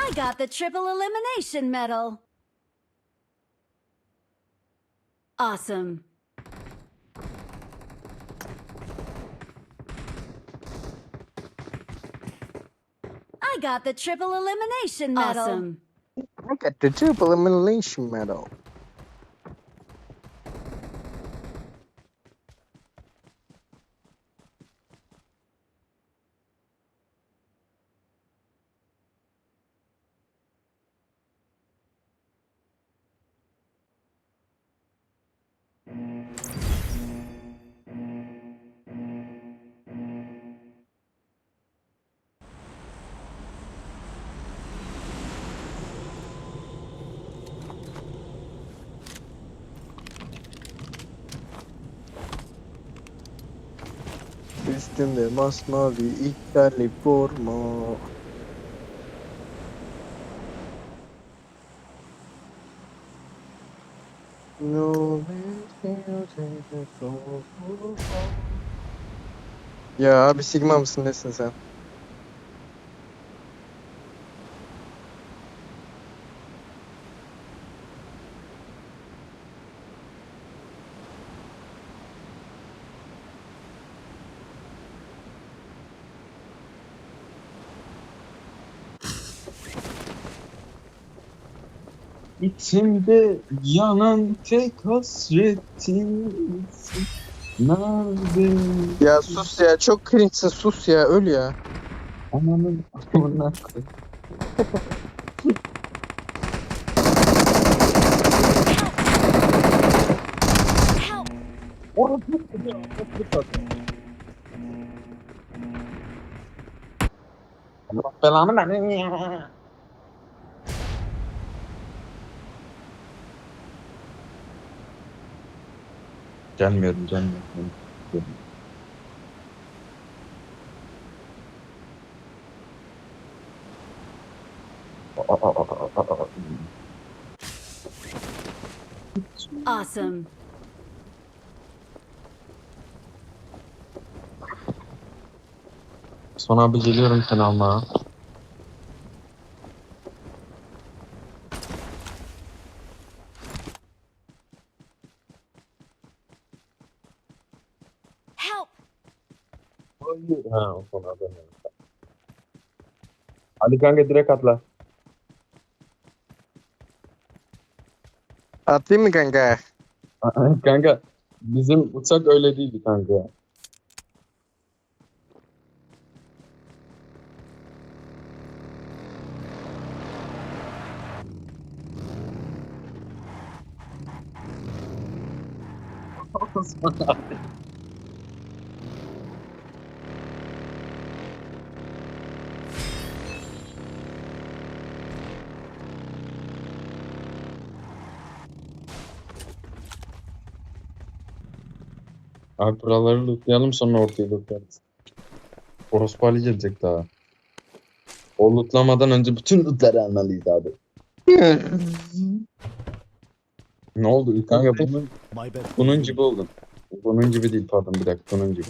I got the triple elimination medal. Awesome. I got the triple elimination medal. Awesome. I got the triple elimination medal. Üstümde masmavi iptalli forma. No, ya abi Sigma mısın nesin sen? İçimde yanan tek hasretin Nerede? Ya sus ya çok cringe'sin sus ya öl ya. Ananın amına! Orası belanı verin ya. Gelmiyorum, gelmiyorum. Awesome. Son abi geliyorum seni almaya. Help! Hayır. Ha, o abi. Hadi kanka direkt atla. Atlayayım mı kanka? kanka bizim uçak öyle değildi kanka. Abi buraları lootlayalım sonra ortayı lootlarız. Orospu Ali gelecek daha. O lootlamadan önce bütün lootları almalıyız abi. Ne oldu? Kanka bunun, bunun gibi oldun. Bunun gibi değil pardon bir dakika bunun gibi.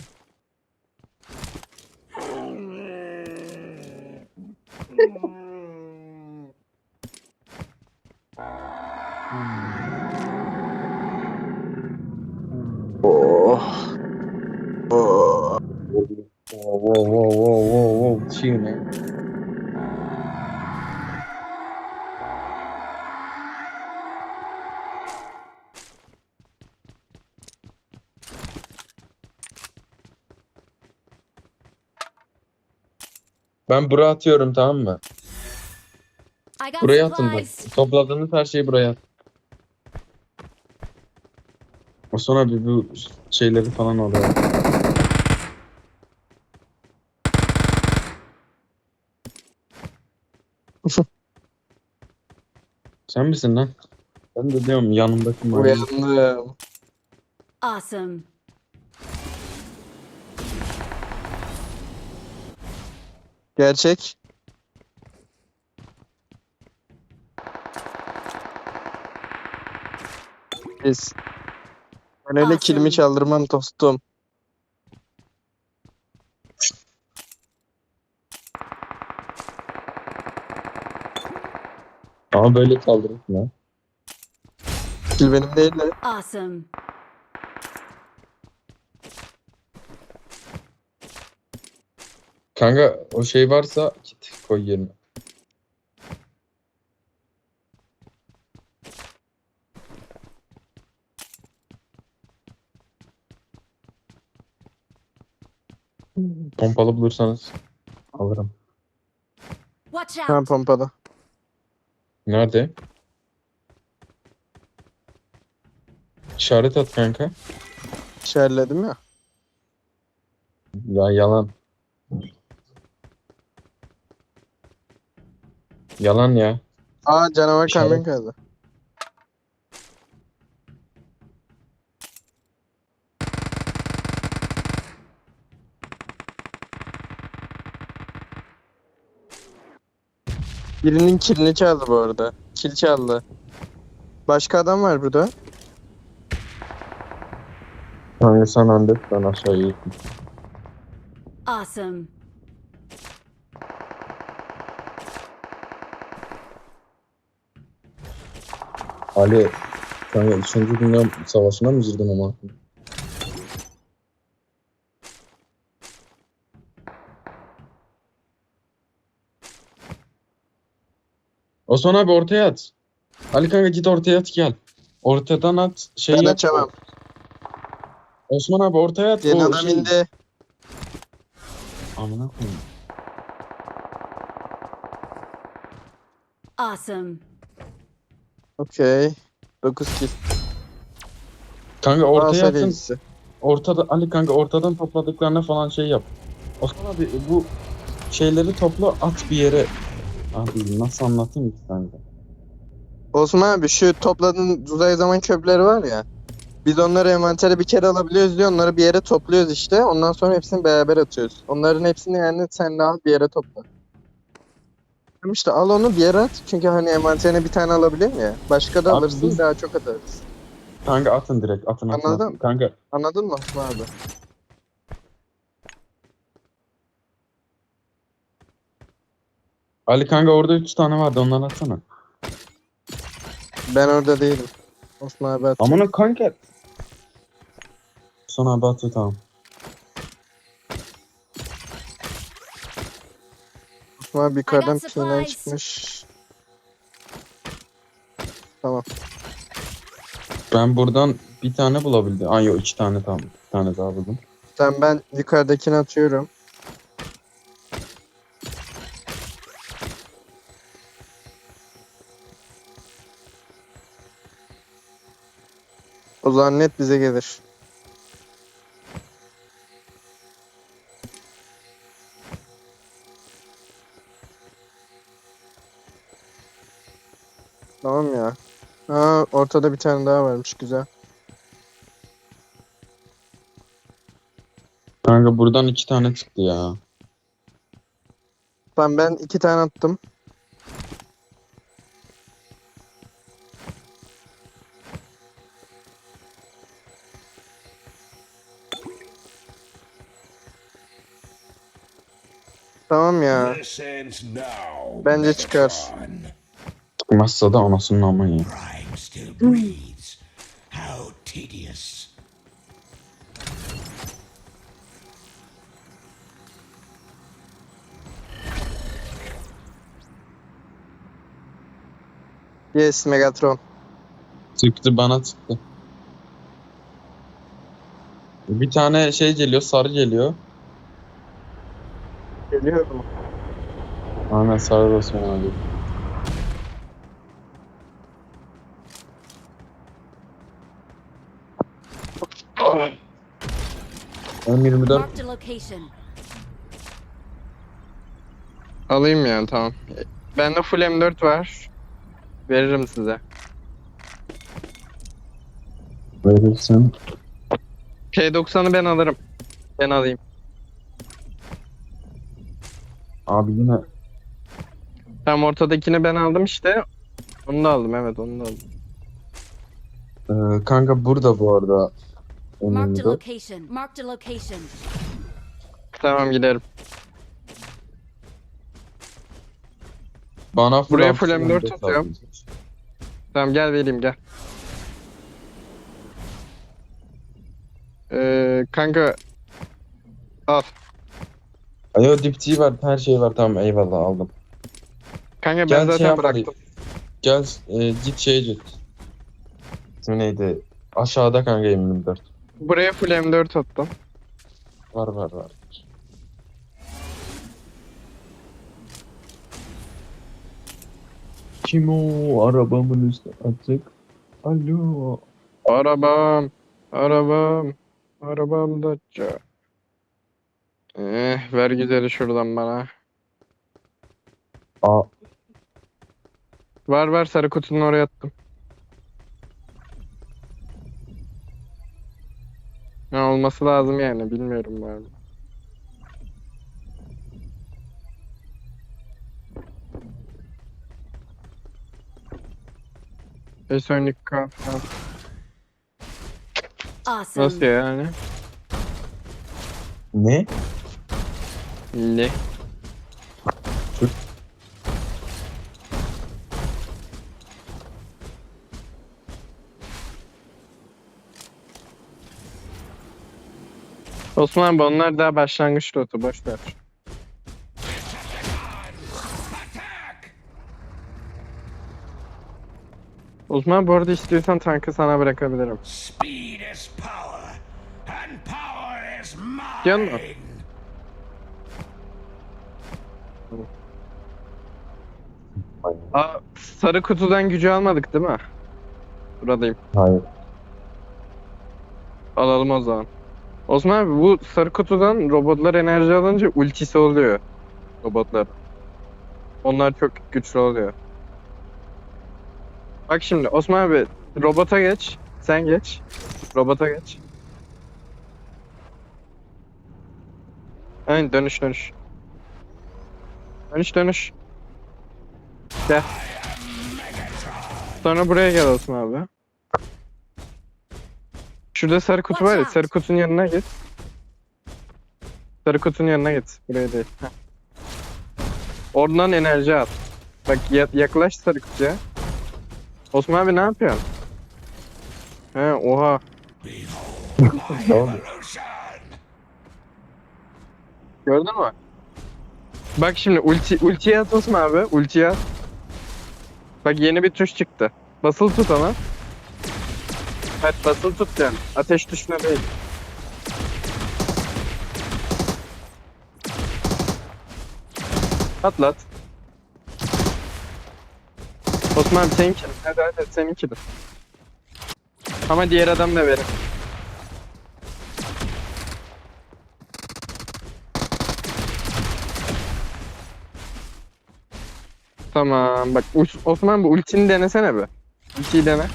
Ben buraya atıyorum tamam mı? Buraya atın bak. Topladığınız her şeyi buraya at. O sonra bir bu şeyleri falan oraya. Sen misin lan? Ben de diyorum yanımdaki maymun. Uyandım. Awesome. Gerçek. Biz. Ben öyle Awesome. kilimi çaldırmam dostum. Ama böyle kaldırırsın ha. Kill benim değil de. Awesome. Kanka o şey varsa git koy yerine. Pompalı bulursanız alırım. Watch out. pompada. Nerede? İşaret at kanka. İşaretledim ya. Ya yalan. Yalan ya. Aa canavar İşaret. kamyon kaydı. Birinin kilini çaldı bu arada. Kil çaldı. Başka adam var burada. Kanka sen andet ben aşağıya gittim. Awesome. Ali kanka 3. Dünya Savaşı'na mı girdin ama? Osman abi ortaya at. Ali kanka git ortaya at gel. Ortadan at. Şey ben yap. açamam. Osman abi ortaya at. Yeni adam şey- indi. Amına koyayım. Awesome. Okey. 9 kill. Kanka ortaya Ortaya atın. Ortada Ali kanka ortadan topladıklarına falan şey yap. Osman abi bu şeyleri topla at bir yere. Abi nasıl anlatayım ki kanka? Osman abi şu topladığın uzay zaman çöpleri var ya. Biz onları envantere bir kere alabiliyoruz diyor. Onları bir yere topluyoruz işte. Ondan sonra hepsini beraber atıyoruz. Onların hepsini yani sen de al bir yere topla. Tamam işte al onu bir yere at. Çünkü hani envanterine bir tane alabiliyor ya. Başka da Abi alırsın biz- daha çok atarız. Kanka atın direkt atın atın. Anladım. atın. Kanka Anladın mı Osman abi? Ali kanka orada 3 tane vardı onları atsana. Ben orada değilim. Osman abi at. Amına kanka. Son abi atıyor tamam. Abi yukarıdan got pinen çıkmış. Tamam. Ben buradan bir tane bulabildim. Ay yok iki tane tamam. Bir tane daha buldum. Tamam ben yukarıdakini atıyorum. O zaman net bize gelir. Ortada bir tane daha varmış güzel. Kanka buradan iki tane çıktı ya. Tamam ben iki tane attım. Tamam ya. Bence çıkar. Çıkmazsa da anasının amı ya. Still breathes. How tedious. Yes Megatron. Çıktı bana çıktı. Bir tane şey geliyor sarı geliyor. Geliyor mu? Aynen sarı Osman abi. M24 Marked a location. Alayım yani tamam. Bende full M4 var. Veririm size. verirsen. P90'ı ben alırım. Ben alayım. Abi yine Tam ortadakini ben aldım işte. Onu da aldım evet onu da aldım. Ee, kanka burada bu arada. Marked a M24. location. Marked a location. Tamam giderim. Bana full Buraya full M4 M4 atıyorum. lazım. Tamam gel vereyim gel. Ee, kanka al. Ayo dipçiği var her şey var tamam eyvallah aldım. Kanka ben Gel şey zaten yapmalıyım. bıraktım. Gel e, git şeye git. İsmi neydi? Aşağıda kanka M24. Buraya full M4 attım. Var var var. Kim o arabamın üstü açık? Alo. Arabam, arabam, arabam da ça. Eh, ver güzeli şuradan bana. Aa, Var var sarı kutunun oraya attım. Ne olması lazım yani bilmiyorum ben. Esonik kafa. Awesome. Nasıl yani? ne? Ne? Osman abi onlar daha başlangıç rotu boş ver. Osman bu arada istiyorsan tankı sana bırakabilirim. Speed is power, and power is Yan mı? mine. Aa, sarı kutudan gücü almadık değil mi? Buradayım. Hayır. Alalım o zaman. Osman abi bu sarı kutudan robotlar enerji alınca ultisi oluyor. Robotlar. Onlar çok güçlü oluyor. Bak şimdi Osman abi robota geç. Sen geç. Robota geç. Aynen dönüş dönüş. Dönüş dönüş. Gel. Sonra buraya gel Osman abi. Şurada sarı kutu var ya, sarı kutunun yanına git. Sarı kutunun yanına git. Buraya değil. Heh. Oradan enerji at. Bak ya- yaklaş sarı kutuya. Osman abi ne yapıyorsun? He oha. Tamam. Gördün mü? Bak şimdi ulti ultiye at Osman abi. Ultiye at. Bak yeni bir tuş çıktı. Basılı tut ama. Evet basılı tut yani. Ateş tuşuna değil. Atlat. Osman seninki. Hadi hadi seninki de. Ama diğer adam da verin. Tamam bak Osman bu ultini denesene be. Ultiyi dene.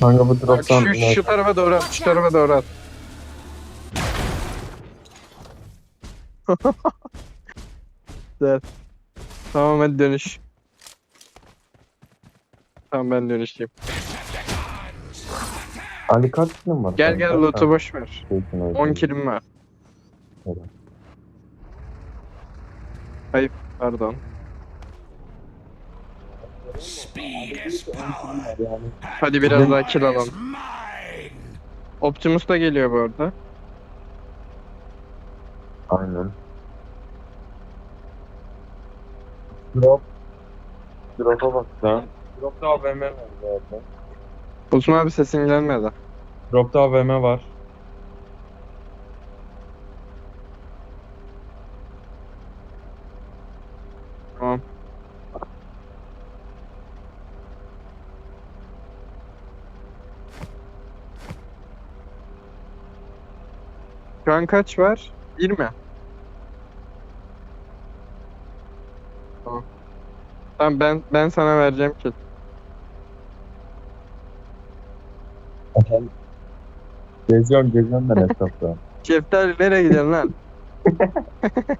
Kanka bu Bak drop'tan şu, şu tarafa doğru at. Şu tarafa doğru at. Güzel. Tamam hadi dönüş. Tamam ben dönüşeyim. Ali kaç kilim var? Gel gel loot'u boş ver. Ha, keyfine 10 bakayım. kilim var. Evet. Ayıp pardon. Speed is power, Hadi biraz daha kill is alalım. Optimus da geliyor bu arada. Aynen. Drop. Drop'a bak da. Drop'ta AVM var zaten. Osman abi sesin gelmedi. Drop'ta AVM var. Tamam. Şu an kaç var? 20. Tamam. Tamam ben ben sana vereceğim ki. Geziyorum geziyorum ben etrafta. Şeftali nereye gidiyorsun lan?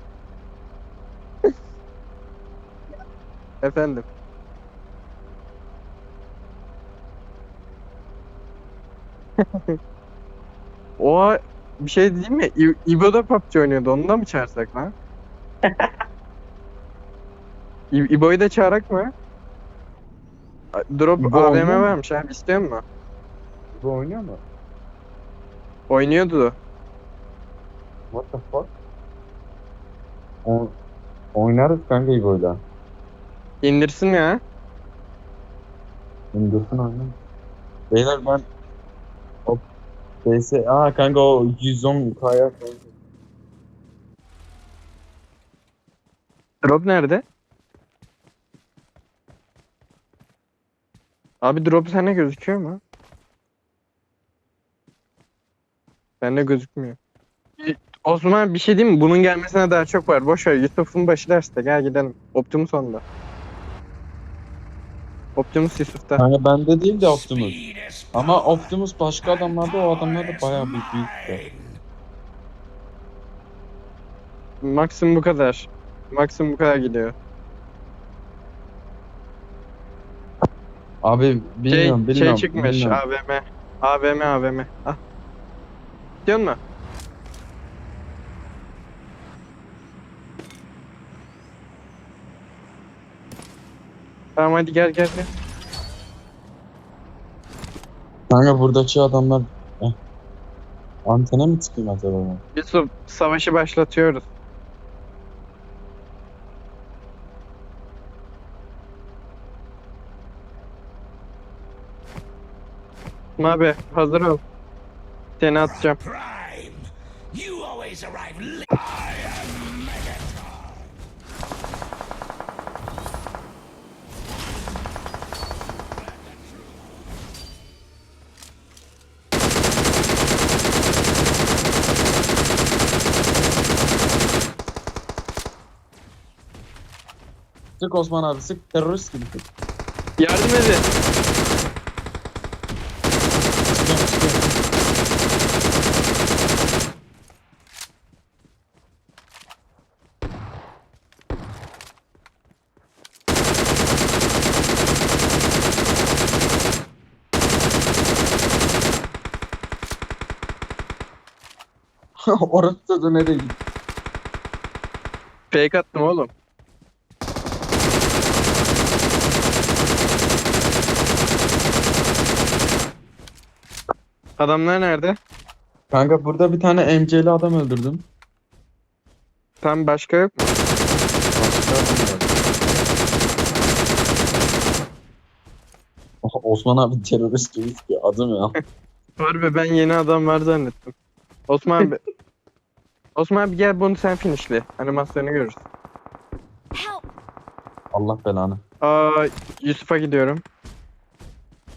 Efendim. Oha bir şey diyeyim mi? İ- İbo da PUBG oynuyordu. Onu da mı çağırsak lan? İ- İbo'yu da çağırak mı? Drop Bu AVM oynuyor mu? varmış abi istiyor musun? Bu oynuyor mu? Oynuyordu. What the fuck? O oynarız kanka İbo'yla. İndirsin ya. İndirsin oynarız. Beyler ben o PS Aa kanka o 110 kaya Drop nerede? Abi drop sende gözüküyor mu? Bende gözükmüyor. Osman bir şey diyeyim mi? Bunun gelmesine daha çok var. Boş ver. Yusuf'un başı derste. Gel gidelim. Optimus onda. Optimus Yusuf'ta. Kanka bende değil de Optimus. Ama. Optimus başka adamlarda o adamlar da bayağı büyük büyük. Maksimum bu kadar. Maksimum bu kadar gidiyor. Abi Şey, bilmiyorum şey bilmiyorum. çıkmış. bilmiyorum. AVM. AVM AVM. Ah. Diyor mu? Tamam hadi gel gel gel. Kanka buradaki adamlar eh. Antene mi çıkayım acaba ben? Yusuf savaşı başlatıyoruz. Abi hazır ol. Seni atacağım. Sık Osman abi sık terörist gibi sık. Yardım edin. Çıkıyorum, çıkıyorum. Orası da gitti? Fake attım oğlum. Adamlar nerede? Kanka burada bir tane MC'li adam öldürdüm. Tam başka yok mu? Var. Oh, Osman abi terörist gibi sıkıyor. Adım ya. Harbi ben yeni adam var zannettim. Osman abi. Osman abi gel bunu sen finishli. Animasyonu görürüz. Allah belanı. Aa Yusuf'a gidiyorum.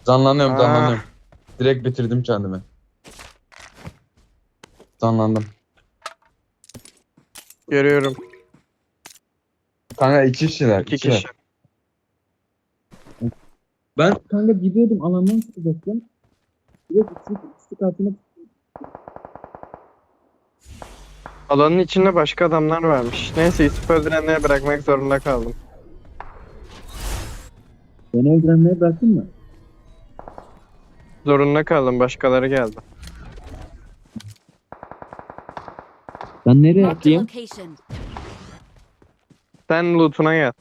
Canlanıyorum Aa. canlanıyorum. Direkt bitirdim kendimi. Canlandım. Görüyorum. Kanka iki kişiler. İki ikiler. kişi. Ben kanka gidiyordum alandan çıkacaktım. Direkt istik, istik altına Alanın içinde başka adamlar varmış. Neyse Yusuf öldürenleri bırakmak zorunda kaldım. Beni öldürenleri bıraktın mı? Zorunda kaldım. Başkaları geldi. Ben nereye Marked a location. Sen loot'una gel.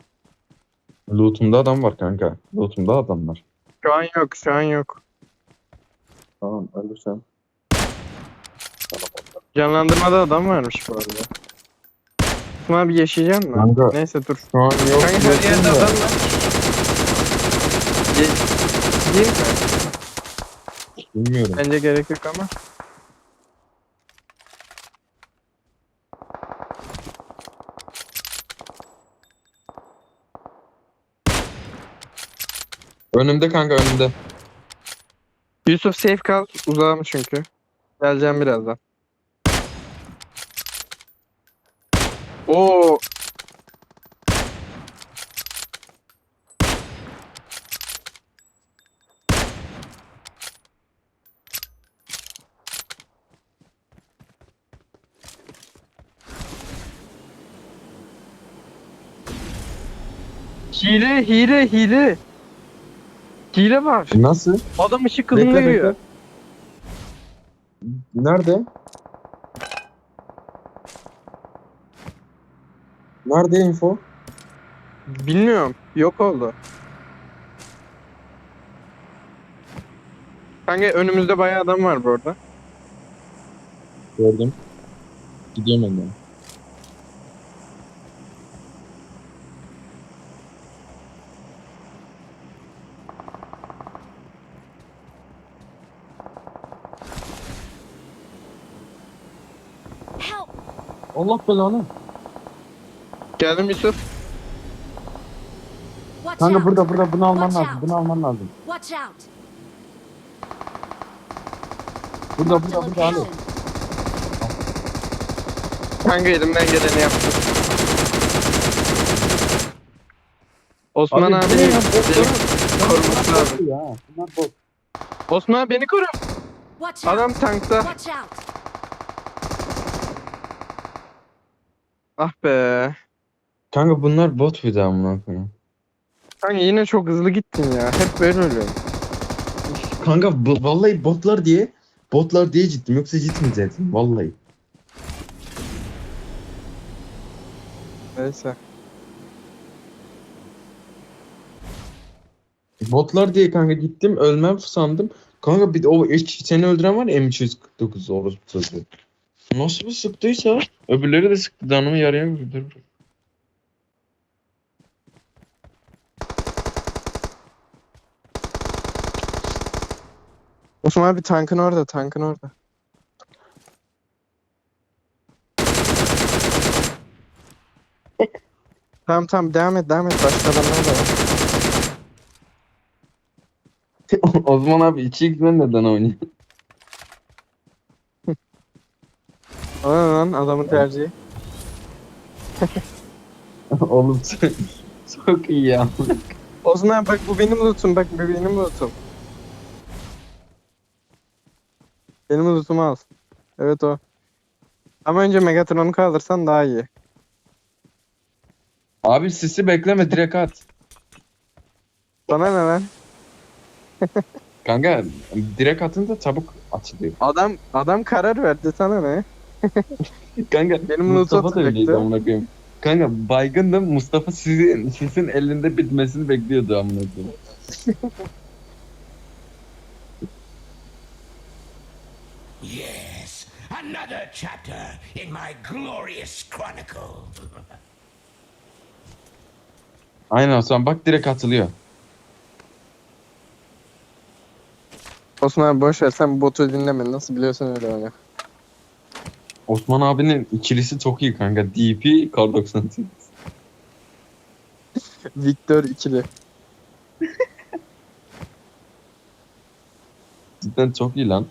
Lootum'da adam var kanka. Lootum'da adam var. Şu an yok. Şu an yok. Tamam ölürsen. Canlandırmada adam varmış bu arada. Osman abi yaşayacak mı? Kanka Neyse dur. şu an yok. Kanka her yerde da. adam var. Ge- Gideyim mi? Bilmiyorum. Bence gerek yok ama. Önümde kanka önümde. Yusuf safe kal. Uzağım çünkü. Geleceğim birazdan. Oo. Hile, hile, hile. Hile var. Nasıl? Adam ışık Bekle, kılını bekle. görüyor. Nerede? Nerede info? Bilmiyorum. Yok oldu. Kanka önümüzde bayağı adam var bu arada. Gördüm. Gidiyorum. Help! Allah belanı. Geldim Yusuf. Watch Kanka out! burada burada bunu alman Watch lazım. out. Bunu alman lazım. Watch out! Burada Marked a burada burada Ali. location. Kanka elimden geleni yaptım. Osman abi, bu ne beni ya. koruması lazım. Ya, bunlar bot. Osman abi beni koru. Watch out! Adam tankta. Watch out! Ah be. Kanka bunlar bot bir daha koyayım. Kanka yine çok hızlı gittin ya. Hep böyle ölüyorum. Kanka bu, vallahi botlar diye botlar diye gittim yoksa gitmeyecektim vallahi. Neyse. Botlar diye kanka gittim ölmem sandım. Kanka bir de o seni öldüren var ya M249 orospu çocuğu. Nasıl bir sıktıysa öbürleri de sıktı canımı yarıya vurdu. Osman abi tankın orada, tankın orada. Tamam tamam devam et devam et başka adamlar da var. Osman abi 2x neden oynuyor? Lan lan adamın tercihi. Oğlum çok iyi ya. Osman abi bak bu benim lootum bak bu benim lootum. Benim lootumu al. Evet o. Ama önce Megatron'u kaldırsan daha iyi. Abi sisi bekleme direkt at. Sana ne lan? Kanka direkt atınca çabuk açılıyor. Adam adam karar verdi sana ne? Kanka Benim Mustafa da öyleydi amına koyayım. Kanka baygındım Mustafa sizin sizin elinde bitmesini bekliyordu amına koyayım. Yes, another chapter in my glorious chronicle. Aynen Osman bak direkt atılıyor. Osman abi boş ver sen botu dinleme nasıl biliyorsan öyle oyna. Osman abinin ikilisi çok iyi kanka. DP Kar 98. Victor ikili. Cidden çok iyi lan.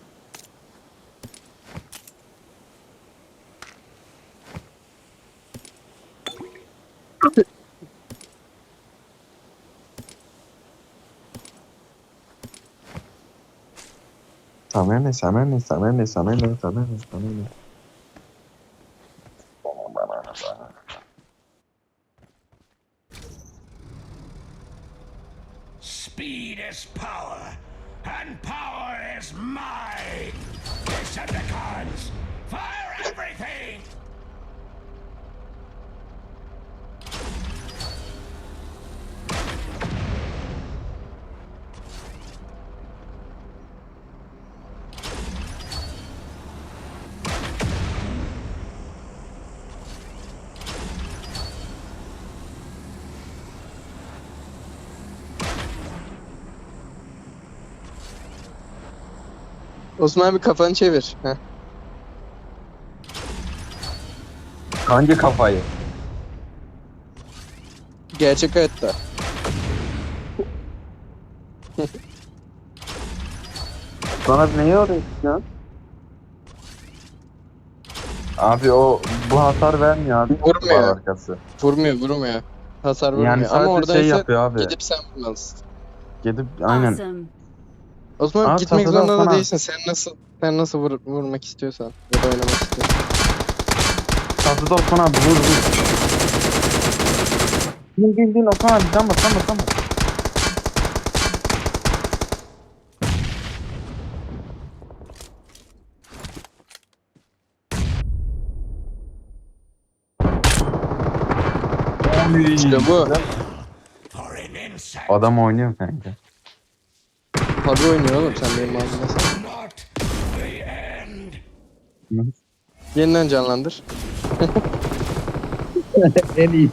Sana ne, sana ne, sana ne, sana ne, sana ne, sana ne. Speed is power, and power is mine. Decepticons, fire everything! Osman abi kafanı çevir. Heh. Hangi kafayı? Gerçek hayatta. Sana neyi arıyorsun ya? Abi o bu hasar vermiyor abi. Vurmuyor. Var arkası. Vurmuyor vurmuyor. Hasar vurmuyor. Yani Ama sadece orada şey yapıyor abi. gidip sen vurmalısın. Gidip aynen. Awesome. Osman abi Aa, gitmek zorunda da değilsin. Sen nasıl sen nasıl vur- vurmak istiyorsan ya da oynamak istiyorsan. Tatlıda Osman abi vur vur. Bin bin bin Osman abi can bas can bas can bas. İşte bu. Adam oynuyor kanka. Tabii oynuyor oğlum sen benim the end. Yeniden canlandır. en iyi.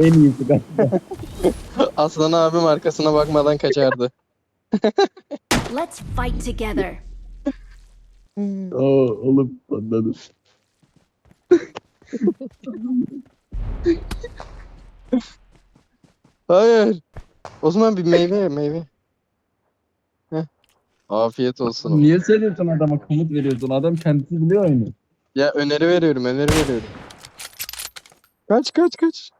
En iyisi kanka. Aslan abim arkasına bakmadan kaçardı. Let's fight together. Oo, oğlum anladım. Hayır. Osman bir meyve meyve. Afiyet olsun. Niye söylüyorsun adama komut veriyorsun? Adam kendisi biliyor oyunu. Ya öneri veriyorum, öneri veriyorum. Kaç kaç kaç.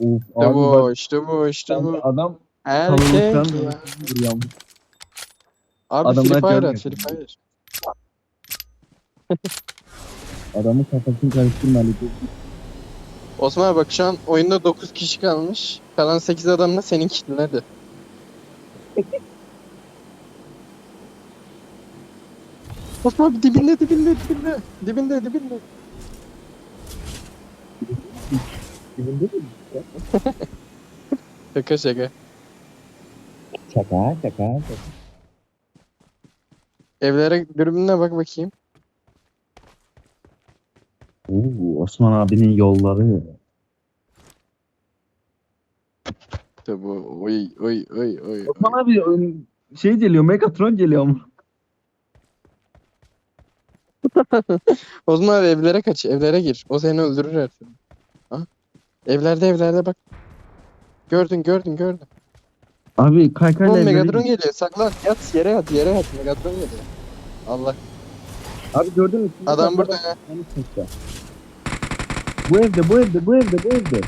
Of İşte abi bu, bak işte bu, işte bu. adam Erkek ya. vuruyor. Abi Adamlar Free Fire at, Free. Fire. Adamın kafasını karıştırma Ali. Osman abi bak şu an oyunda 9 kişi kalmış. Kalan 8 adam da senin kitlin hadi. Osman abi dibinde dibinde dibinde. Dibinde dibinde. Dibinde mi? Şaka şaka. Şaka şaka şaka. Evlere dürbününe bak bakayım. Oo, Osman abinin yolları. İşte bu. Oy oy oy oy. Osman abi şey geliyor Megatron geliyor ama. Osman abi evlere kaç. Evlere gir. O seni öldürür her türlü. Ha? Evlerde evlerde bak. Gördün gördün gördün. Abi kaykayla Oğlum evlere Megatron gidiyor. geliyor. Saklan. Yat yere yat yere yat. Megatron geliyor. Allah. Abi gördün mü? Adam burada ya. Bu evde bu evde bu evde bu evde.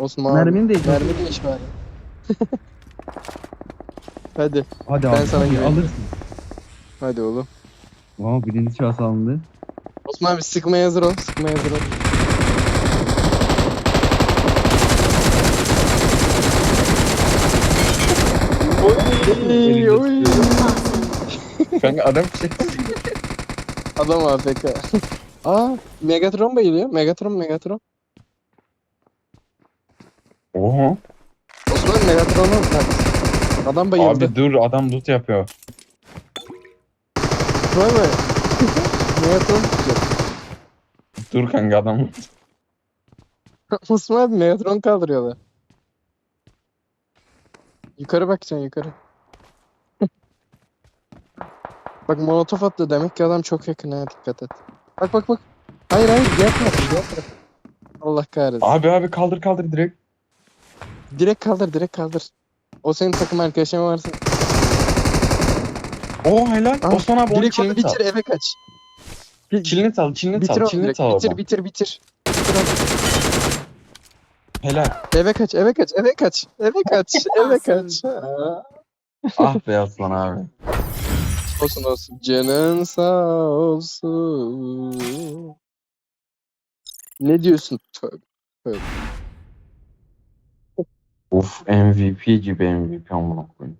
Osman Mermin abi. değil. Mermi de iş bari. Hadi. Hadi Ben abi sana hadi güveniyorum. alırsın. Hadi oğlum. Aa birinci şahıs alındı. Osman abi sıkmaya hazır ol. Sıkmaya hazır ol. Oy, oy. Kanka adam şey. Adam AFK. Aa, Megatron bayılıyor. Megatron, Megatron. Oha. Osman Megatron'a bak. Adam bayıldı. Abi dur adam loot yapıyor. Vay be. Megatron tutacak. Dur kanka adam. Osman abi Megatron kaldırıyorlar. Yukarı bakacaksın yukarı. bak molotof attı demek ki adam çok yakın ha dikkat et. Bak bak bak. Hayır hayır diğer taraf. Allah kahretsin. Abi abi kaldır kaldır direkt. Direkt kaldır direkt kaldır. O senin takım arkadaşın varsa. Oo helal. Ah, Osman abi onu direkt kilini bitir eve kaç. Kilini sal, kilini Bitir onu kilini direkt. sal Bitir bitir bitir. Bitir onu. Helal. Eve kaç eve kaç eve kaç. Eve kaç eve kaç. Ah be Aslan abi. Olsun olsun. Canın sağ olsun. Ne diyorsun? Tövbe. Uf MVP gibi MVP amına koyayım.